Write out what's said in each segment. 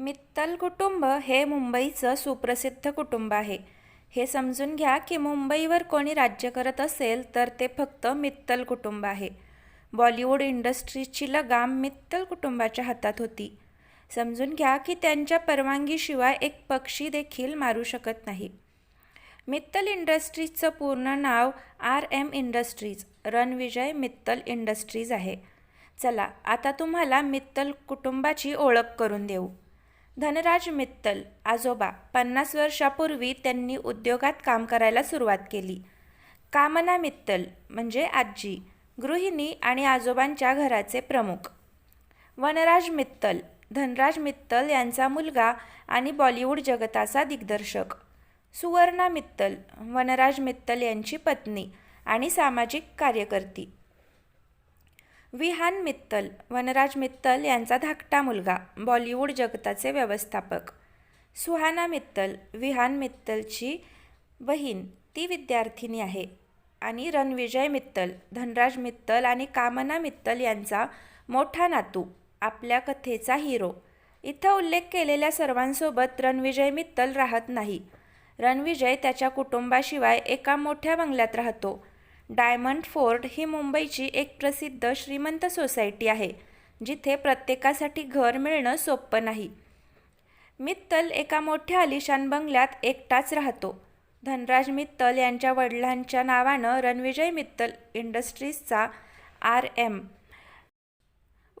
मित्तल कुटुंब हे मुंबईचं सुप्रसिद्ध कुटुंब आहे. हे समजून घ्या की मुंबईवर कोणी राज्य करत असेल तर ते फक्त मित्तल कुटुंब आहे. बॉलिवूड इंडस्ट्रीची लगाम मित्तल कुटुंबाच्या हातात होती. समजून घ्या की त्यांच्या परवानगीशिवाय एक पक्षी देखील मारू शकत नाही. मित्तल इंडस्ट्रीजचं पूर्ण नाव R M industries Ranvijay Mittal industries आहे. चला आता तुम्हाला मित्तल कुटुंबाची ओळख करून देऊ. धनराज मित्तल आजोबा पन्नास वर्षापूर्वी त्यांनी उद्योगात काम करायला सुरुवात केली. कामना मित्तल म्हणजे आजी गृहिणी आणि आजोबांच्या घराचे प्रमुख. वनराज मित्तल धनराज मित्तल यांचा मुलगा आणि बॉलिवूड जगताचा दिग्दर्शक. सुवर्णा मित्तल वनराज मित्तल यांची पत्नी आणि सामाजिक कार्यकर्ती. विहान मित्तल वनराज मित्तल यांचा धाकटा मुलगा बॉलिवूड जगताचे व्यवस्थापक. सुहाना मित्तल विहान मित्तलची बहीण ती विद्यार्थिनी आहे. आणि रणविजय मित्तल धनराज मित्तल आणि कामना मित्तल यांचा मोठा नातू आपल्या कथेचा हिरो. इथं उल्लेख केलेल्या सर्वांसोबत रणविजय मित्तल राहत नाही. रणविजय त्याच्या कुटुंबाशिवाय एका मोठ्या बंगल्यात राहतो. डायमंड फोर्ट ही मुंबईची एक प्रसिद्ध श्रीमंत सोसायटी आहे जिथे प्रत्येकासाठी घर मिळणं सोपं नाही. मित्तल एका मोठ्या आलिशान बंगल्यात एकटाच राहतो. धनराज मित्तल यांच्या वडिलांच्या नावानं रणविजय मित्तल इंडस्ट्रीजचा आर एम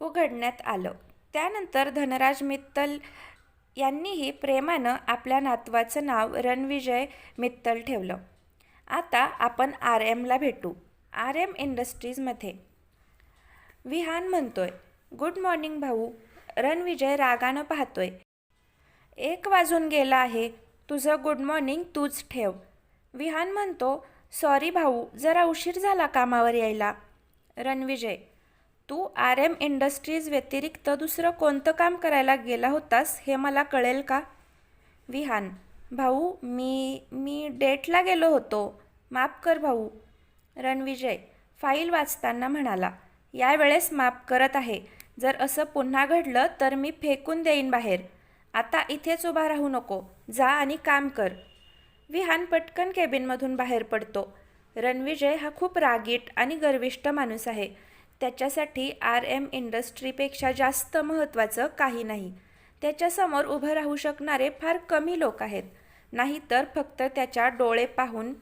उघडण्यात आलं. त्यानंतर धनराज मित्तल यांनीही प्रेमानं आपल्या नातवाचं नाव रणविजय मित्तल ठेवलं. आता आपण आर एमला भेटू. R M इंडस्ट्रीजमध्ये. विहान म्हणतोय गुड मॉर्निंग भाऊ. रणविजय रागानं पाहतोय. एक वाजून गेला आहे. तुझं गुड मॉर्निंग तूच ठेव. विहान म्हणतो सॉरी भाऊ जरा उशीर झाला कामावर यायला. रणविजय तू आर एम इंडस्ट्रीज व्यतिरिक्त दुसरं कोणतं काम करायला गेला होतास हे मला कळेल का? विहान भाऊ मी मी डेटला गेलो होतो. माफ कर भाऊ. रणविजय फाईल वाचताना म्हणाला यावेळेस माफ करत आहे. जर असं पुन्हा घडलं तर मी फेकून देईन बाहेर. आता इथेच उभा राहू नको. जा आणि काम कर. विहान पटकन केबिनमधून बाहेर पडतो. रणविजय हा खूप रागीट आणि गर्विष्ट माणूस आहे. त्याच्यासाठी आर एम इंडस्ट्रीपेक्षा जास्त महत्त्वाचं काही नाही. त्याच्यासमोर उभं राहू शकणारे फार कमी लोक आहेत. नाहीतर फक्त त्याच्या डोळे पाहून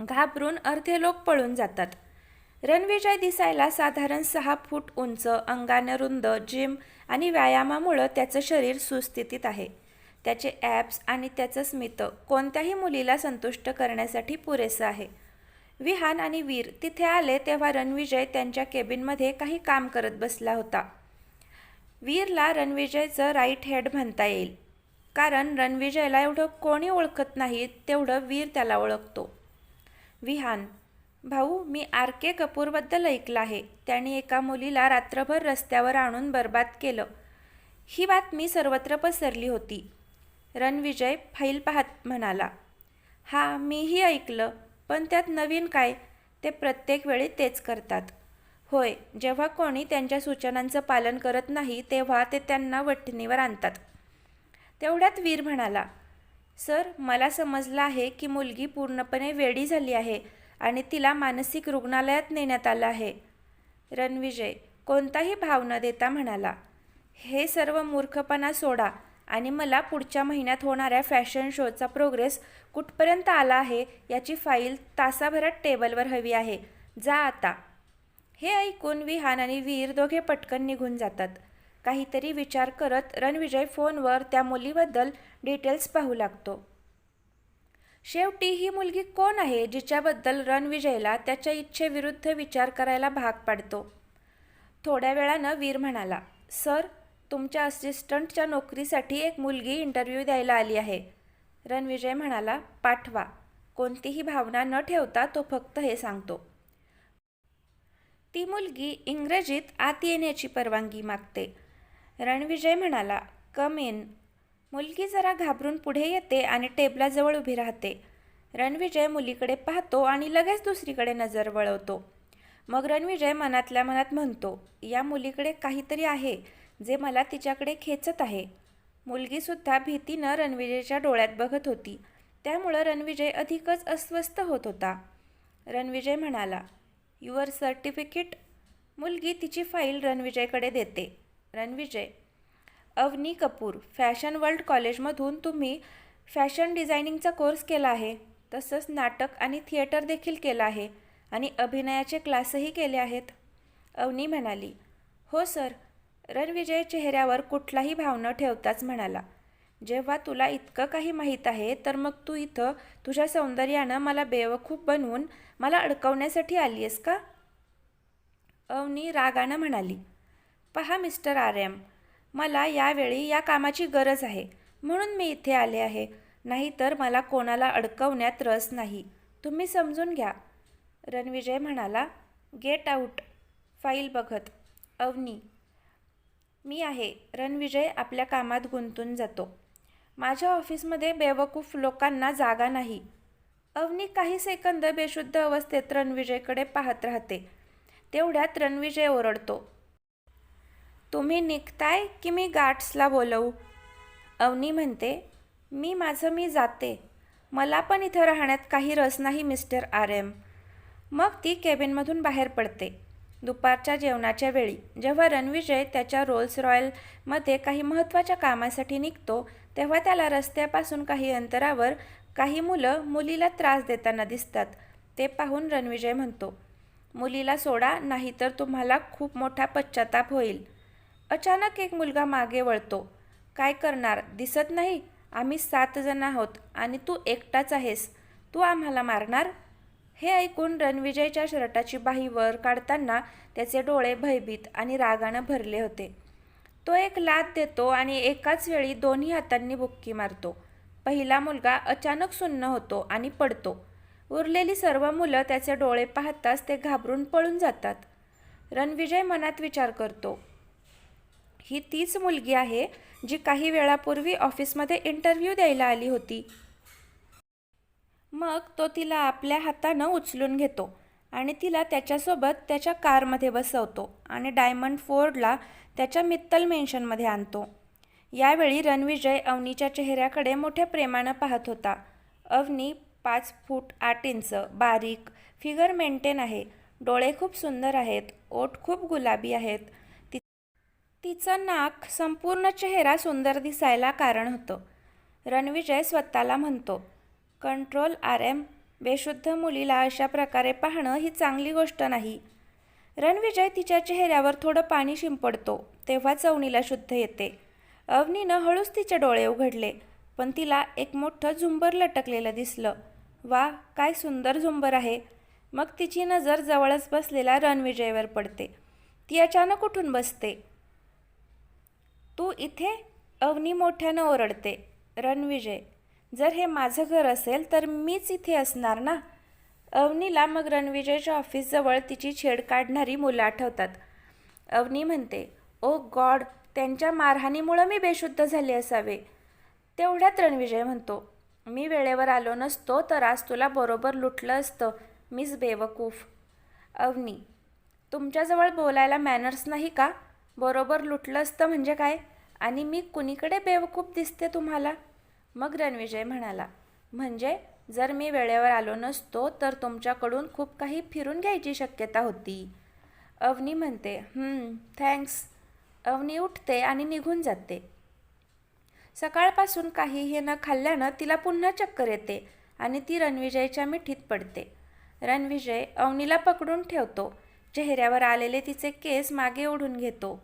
घाबरून अर्धे लोक पळून जातात. रणविजय दिसायला साधारण सहा फूट उंच अंगानं रुंद जिम आणि व्यायामामुळं त्याचं शरीर सुस्थितीत आहे. त्याचे ॲप्स आणि त्याचं स्मित कोणत्याही मुलीला संतुष्ट करण्यासाठी पुरेसं आहे. विहान आणि वीर तिथे आले तेव्हा रणविजय त्यांच्या केबिनमध्ये काही काम करत बसला होता. वीरला रणविजयचं राईट हेड म्हणता येईल. कारण रणविजयला एवढं कोणी ओळखत नाही तेवढं वीर त्याला ओळखतो. विहान भाऊ मी आर. के. कपूरबद्दल ऐकलं आहे. त्याने एका मुलीला रात्रभर रस्त्यावर आणून बर्बाद केलं. ही बातमी सर्वत्र पसरली होती. रणविजय फाईल पाहत म्हणाला हा मीही ऐकलं पण त्यात नवीन काय? ते प्रत्येक वेळी तेच करतात. होय जेव्हा कोणी त्यांच्या सूचनांचं पालन करत नाही तेव्हा ते त्यांना वठणीवर आणतात. तेवढ्यात वीर म्हणाला सर मला समजलं आहे की मुलगी पूर्णपणे वेडी झाली आहे आणि तिला मानसिक रुग्णालयात नेण्यात आलं आहे. रणविजय कोणताही भाव न देता म्हणाला हे सर्व मूर्खपणा सोडा आणि मला पुढच्या महिन्यात होणाऱ्या फॅशन शोचा प्रोग्रेस कुठपर्यंत आला आहे याची फाईल तासाभरात टेबलवर हवी आहे. जा आता. हे ऐकून विहान आणि वीर दोघे पटकन निघून जातात. काहीतरी विचार करत रणविजय फोनवर त्या मुलीबद्दल डिटेल्स पाहू लागतो. शेवटी ही मुलगी कोण आहे जिच्याबद्दल रणविजयला त्याच्या इच्छेविरुद्ध विचार करायला भाग पाडतो? थोड्या वेळानं वीर म्हणाला सर तुमच्या असिस्टंटच्या नोकरीसाठी एक मुलगी इंटरव्ह्यू द्यायला आली आहे. रणविजय म्हणाला पाठवा. कोणतीही भावना न ठेवता तो फक्त हे सांगतो. ती मुलगी इंग्रजीत आत येण्याची परवानगी मागते. रणविजय म्हणाला कम इन. मुलगी जरा घाबरून पुढे येते आणि टेबलाजवळ उभी राहते. रणविजय मुलीकडे पाहतो आणि लगेच दुसरीकडे नजर वळवतो. मग रणविजय मनातल्या मनात म्हणतो या मुलीकडे काहीतरी आहे जे मला तिच्याकडे खेचत आहे. मुलगीसुद्धा भीतीनं रणविजयच्या डोळ्यात बघत होती. त्यामुळं रणविजय अधिकच अस्वस्थ होत होता. रणविजय म्हणाला युअर सर्टिफिकेट. मुलगी तिची फाईल रणविजयकडे देते. रणविजय. अवनी कपूर फॅशन वर्ल्ड कॉलेजमधून तुम्ही फॅशन डिझायनिंगचा कोर्स केला आहे तसंच नाटक आणि थिएटर देखील केलं आहे आणि अभिनयाचे क्लासही केले आहेत. अवनी म्हणाली हो सर रणविजय चेहऱ्यावर कुठलाही भाव न ठेवताच म्हणाला जेव्हा तुला इतकं काही माहीत आहे तर मग तू इथं तुझ्या सौंदर्यानं मला बेवकूफ बनवून मला अडकवण्यासाठी आली आहेस का? अवनी रागानं म्हणाली पहा मिस्टर आर एम मला यावेळी या कामाची गरज आहे म्हणून मी इथे आले आहे. नाहीतर मला कोणाला अडकवण्यात रस नाही. तुम्ही समजून घ्या. रणविजय म्हणाला गेट आऊट फाईल बघत. अवनी. मी आहे. रणविजय आपल्या कामात गुंतून जातो. माझ्या ऑफिसमध्ये बेवकूफ लोकांना जागा नाही. अवनी काही सेकंद बेशुद्ध अवस्थेत रणविजयकडे पाहत राहते. तेवढ्यात रणविजय ओरडतो तुम्ही निघताय की मी गार्ड्सला बोलवू? अवनी म्हणते मी माझं मी जाते. मला पण इथं राहण्यात काही रस नाही मिस्टर आर एम. मग ती केबिनमधून बाहेर पडते. दुपारच्या जेवणाच्या वेळी जेव्हा रणविजय त्याच्या रोल्स रॉयलमध्ये काही महत्त्वाच्या कामासाठी निघतो तेव्हा त्याला रस्त्यापासून काही अंतरावर काही मुलं मुलीला त्रास देताना दिसतात. ते पाहून रणविजय म्हणतो मुलीला सोडा नाहीतर तुम्हाला खूप मोठा पश्चाताप होईल. अचानक एक मुलगा मागे वळतो. काय करणार? दिसत नाही? आम्ही सात जण आहोत आणि तू एकटाच आहेस. तू आम्हाला मारणार? हे ऐकून रणविजयच्या शर्टाची बाही वर काढताना त्याचे डोळे भयभीत आणि रागानं भरले होते. तो एक लाद देतो आणि एकाच वेळी दोन्ही हातांनी बुक्की मारतो. पहिला मुलगा अचानक सुन्न होतो आणि पडतो. उरलेली सर्व मुलं त्याचे डोळे पाहताच ते घाबरून पळून जातात. रणविजय मनात विचार करतो ही तीच मुलगी आहे जी काही वेळापूर्वी ऑफिसमध्ये इंटरव्ह्यू द्यायला आली होती. मग तो तिला आपल्या हातानं उचलून घेतो आणि तिला त्याच्यासोबत त्याच्या कारमध्ये बसवतो आणि डायमंड फोर्डला त्याच्या मित्तल मेन्शनमध्ये आणतो. यावेळी रणविजय अवनीच्या चेहऱ्याकडे मोठ्या प्रेमानं पाहत होता. अवनी पाच फूट आठ इंच बारीक फिगर मेंटेन आहे. डोळे खूप सुंदर आहेत ओठ खूप गुलाबी आहेत. तिचं नाक संपूर्ण चेहरा सुंदर दिसायला कारण होतं. रणविजय स्वतःला म्हणतो कंट्रोल आर एम बेशुद्ध मुलीला अशा प्रकारे पाहणं ही चांगली गोष्ट नाही. रणविजय तिच्या चेहऱ्यावर थोडं पाणी शिंपडतो तेव्हा चवणीला शुद्ध येते. अवनीनं हळूच तिचे डोळे उघडले पण तिला एक मोठं झुंबर लटकलेलं दिसलं. वा काय सुंदर झुंबर आहे. मग तिची नजर जवळच बसलेला रणविजयवर पडते. ती अचानक उठून बसते. तू इथे अवनी मोठ्यानं ओरडते. रणविजय जर हे माझं घर असेल तर मीच इथे असणार ना? अवनीला मग रणविजयच्या ऑफिसजवळ तिची छेड काढणारी मुलं आठवतात. अवनी म्हणते ओ गॉड त्यांच्या मारहाणीमुळं मी बेशुद्ध झाले असावे. तेवढ्यात रणविजय म्हणतो मी वेळेवर आलो नसतो तर आज तुला बरोबर लुटलं असतं मिस बेवकूफ. अवनी तुमच्याजवळ बोलायला मॅनर्स नाही का? बरोबर लुटलं असतं म्हणजे काय? आणि मी कुणीकडे बेवकूफ दिसते तुम्हाला? मग रणविजय म्हणाला म्हणजे जर मी वेळेवर आलो नसतो तर तुमच्याकडून खूप काही फिरून घ्यायची शक्यता होती. अवनी म्हणते थँक्स. अवनी उठते आणि निघून जाते. सकाळपासून काहीही न खाल्ल्यानं तिला पुन्हा चक्कर येते आणि ती रणविजयच्या मिठीत पडते. रणविजय अवनीला पकडून ठेवतो. चेहऱ्यावर आलेले तिचे केस मागे ओढून घेतो.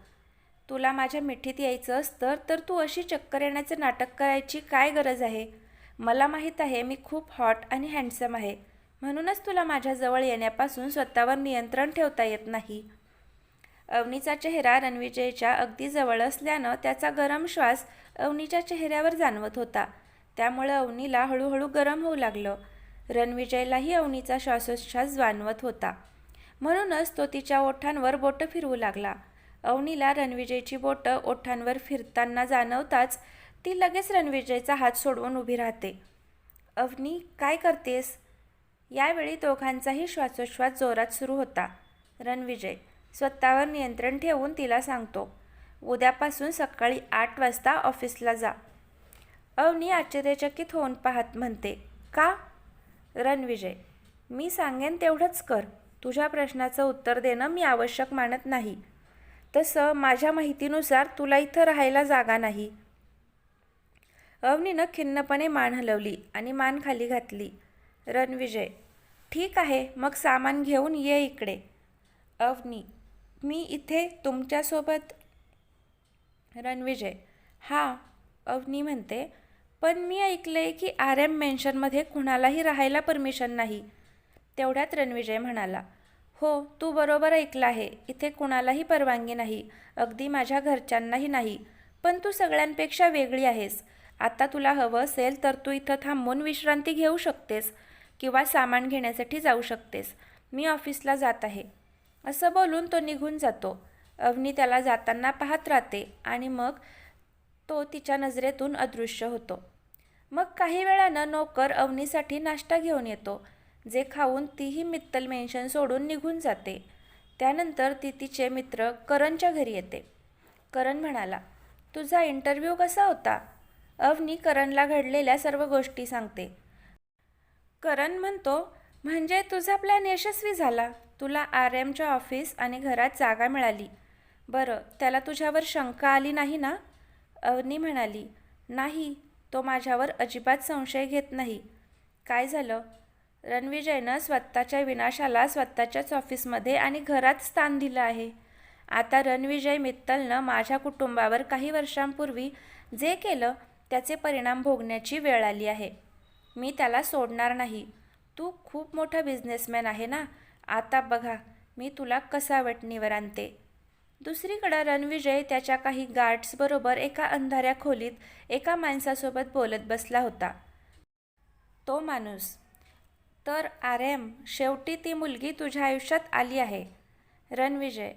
तुला माझ्या मिठीत यायचं असतं तर तू अशी चक्कर येण्याचं नाटक करायची काय गरज आहे? मला माहीत आहे मी खूप हॉट आणि हँडसम आहे. म्हणूनच तुला माझ्याजवळ येण्यापासून स्वतःवर नियंत्रण ठेवता येत नाही. अवनीचा चेहरा रणविजयच्या अगदी जवळ असल्यानं त्याचा गरम श्वास अवनीच्या चेहऱ्यावर जाणवत होता. त्यामुळं अवनीला हळूहळू गरम होऊ लागलं. रणविजयलाही अवनीचा श्वासोच्छ्वास जाणवत होता. म्हणूनच तो तिच्या ओठांवर बोटं फिरवू लागला. अवनीला रणविजयची बोटं ओठांवर फिरताना जाणवताच ती लगेच रणविजयचा हात सोडवून उभी राहते. अवनी काय करतेस? यावेळी दोघांचाही श्वासोच्छ्वास जोरात सुरू होता. रणविजय स्वतःवर नियंत्रण ठेवून तिला सांगतो उद्यापासून सकाळी आठ वाजता ऑफिसला जा. अवनी आश्चर्यचकित होऊन पाहत म्हणते का? रणविजय मी सांगेन तेवढंच कर. तुझ्या प्रश्नाचं उत्तर देणं मी आवश्यक मानत नाही. तसं माझ्या माहितीनुसार तुला इथं राहायला जागा नाही. अवनीनं खिन्नपणे मान हलवली आणि मान खाली घातली. रणविजय ठीक आहे मग सामान घेऊन ये इकडे. अवनी मी इथे तुमच्यासोबत. रणविजय हां अवनी म्हणते पण मी ऐकलं आहे की आर एम मेन्शनमध्ये कुणालाही राहायला परमिशन नाही. तेवढ्यात रणविजय म्हणाला हो तू बरोबर ऐकलं आहे. इथे कुणालाही परवानगी नाही. अगदी माझ्या घरच्यांनाही नाही. पण तू सगळ्यांपेक्षा वेगळी आहेस. आता तुला हवं असेल तर तू इथं थांबून विश्रांती घेऊ शकतेस किंवा सामान घेण्यासाठी जाऊ शकतेस. मी ऑफिसला जात आहे. असं बोलून तो निघून जातो. अवनी त्याला जाताना पाहत राहते आणि मग तो तिच्या नजरेतून अदृश्य होतो. मग काही वेळानं नोकर अवनीसाठी नाश्ता घेऊन येतो. जे खाऊन तीही मित्तल मेन्शन सोडून निघून जाते. त्यानंतर ती तिचे मित्र करणच्या घरी येते. करण म्हणाला तुझा इंटरव्ह्यू कसा होता? अवनी करणला घडलेल्या सर्व गोष्टी सांगते. करण म्हणतो म्हणजे तुझा प्लॅन यशस्वी झाला. तुला आर एमच्या ऑफिस आणि घरात जागा मिळाली. बरं त्याला तुझ्यावर शंका आली नाही ना? अवनी म्हणाली नाही तो माझ्यावर अजिबात संशय घेत नाही. काय झालं? रणविजयनं स्वतःच्या विनाशाला स्वतःच्याच ऑफिसमध्ये आणि घरात स्थान दिलं आहे. आता रणविजय मित्तलनं माझ्या कुटुंबावर काही वर्षांपूर्वी जे केलं त्याचे परिणाम भोगण्याची वेळ आली आहे. मी त्याला सोडणार नाही. तू खूप मोठा बिझनेसमॅन आहे ना? आता बघा मी तुला कसा वटणीवर आणते. दुसरीकडं रणविजय त्याच्या काही गार्ड्सबरोबर एका अंधाऱ्या खोलीत एका माणसासोबत बोलत बसला होता. तो माणूस तर आर एम शेवटी ती मुलगी तुझ्या आयुष्यात आली आहे. रणविजय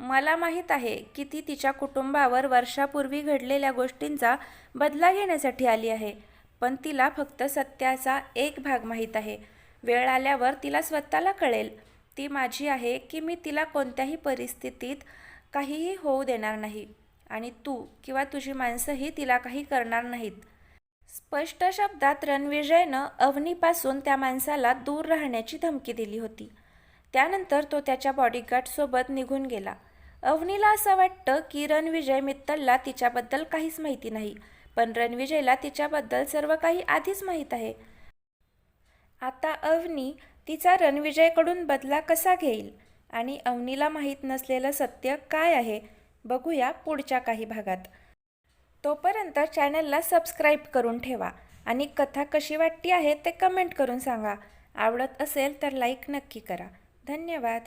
मला माहीत आहे की ती तिच्या कुटुंबावर वर्षापूर्वी घडलेल्या गोष्टींचा बदला घेण्यासाठी आली आहे पण तिला फक्त सत्याचा एक भाग माहीत आहे. वेळ आल्यावर तिला स्वतःला कळेल. ती माझी आहे की मी तिला कोणत्याही परिस्थितीत काहीही होऊ देणार नाही आणि तू किंवा तुझी माणसंही तिला काही करणार नाहीत. स्पष्ट शब्दात रणविजयनं अवनीपासून त्या माणसाला दूर राहण्याची धमकी दिली होती. त्यानंतर तो त्याच्या बॉडीगार्डसोबत निघून गेला. अवनीला असं वाटतं की रणविजय मित्तलला तिच्याबद्दल काहीच माहिती नाही पण रणविजयला तिच्याबद्दल सर्व काही आधीच माहीत आहे. आता अवनी तिचा रणविजयकडून बदला कसा घेईल आणि अवनीला माहीत नसलेलं सत्य काय आहे बघूया पुढच्या काही भागात. तोपर्यंत चॅनलला सबस्क्राईब करून ठेवा आणि कथा कशी वाटली आहे ते कमेंट करून सांगा. आवडत असेल तर लाईक नक्की करा. धन्यवाद.